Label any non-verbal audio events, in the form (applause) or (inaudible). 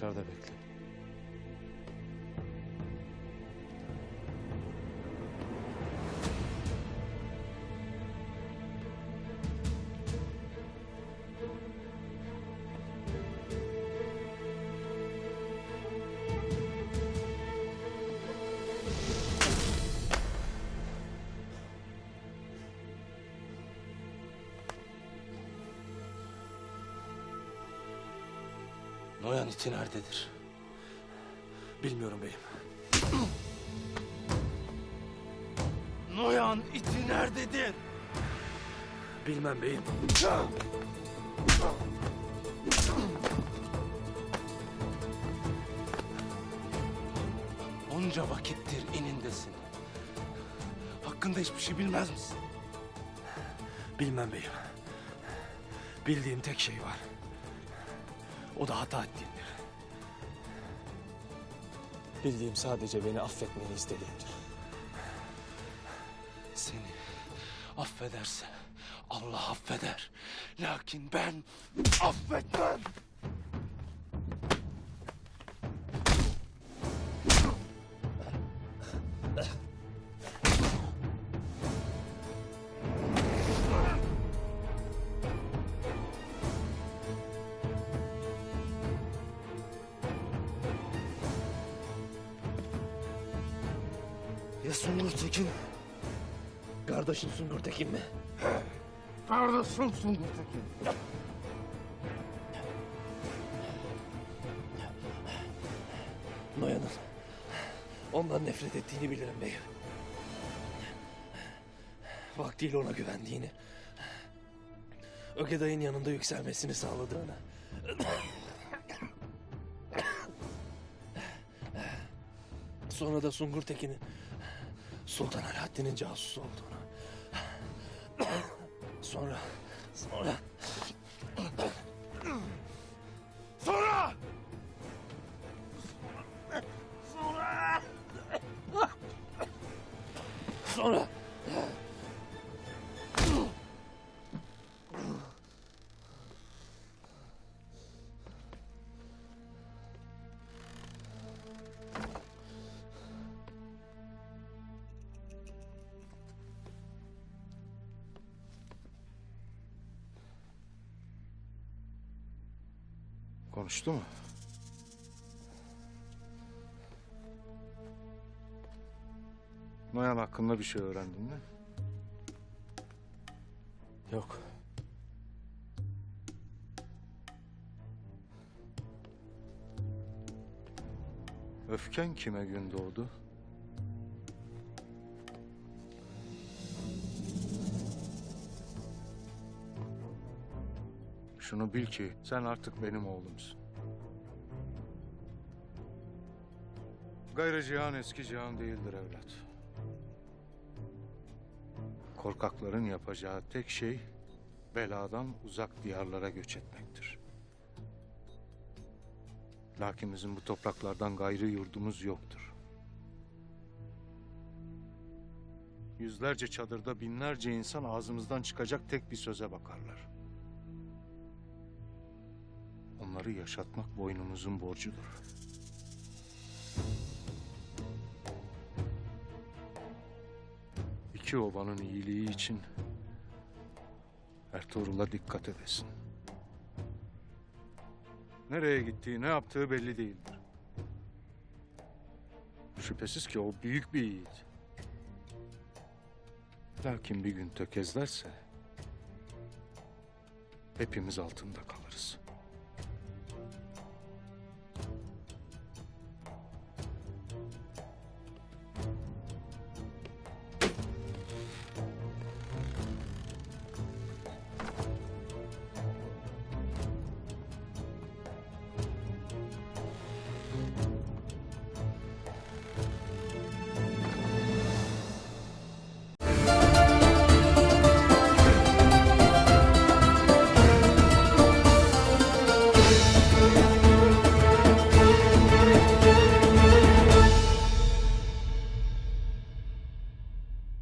dışarıda bekle. Noyan iti nerededir? Bilmiyorum beyim. (clears throat) Noyan iti nerededir? Bilmem beyim. (clears throat) Onca vakittir inindesin. Hakkında hiçbir şey bilmez misin? Bilmem beyim. Bildiğim tek şey var. O da hata ettiğimdir. Bildiğim sadece beni affetmeni istediğimdir. Seni affederse Allah affeder. Lakin ben affetmem. Ya Sungur Tekin? Kardeşin Sungur Tekin mi? Kardeşim Sungur Tekin. Noyan'ın ondan nefret ettiğini bilirim beyim. Vaktiyle ona güvendiğini, Ögeday'ın yanında yükselmesini sağladığını. Sonra da Sungur Tekin'in Sultan Alaaddin'in casusu olduğunu. Sonra, sonra Sonra! sonra Konuştu mu? Noyan hakkında bir şey öğrendin mi? yok. Öfken kime gün doğdu? Şunu bil ki sen artık benim oğlumsun. Gayrı cihan eski cihan değildir evlat. Korkakların yapacağı tek şey beladan uzak diyarlara göç etmektir. Lakin bizim bu topraklardan gayrı yurdumuz yoktur. Yüzlerce çadırda binlerce insan ağzımızdan çıkacak tek bir söze bakarlar. Onları yaşatmak boynumuzun borcudur. İki obanın iyiliği için Ertuğrul'a dikkat edesin. Nereye gittiği, ne yaptığı belli değildir. Şüphesiz ki o büyük bir yiğit. Lakin bir gün tökezlerse hepimiz altında kalırız.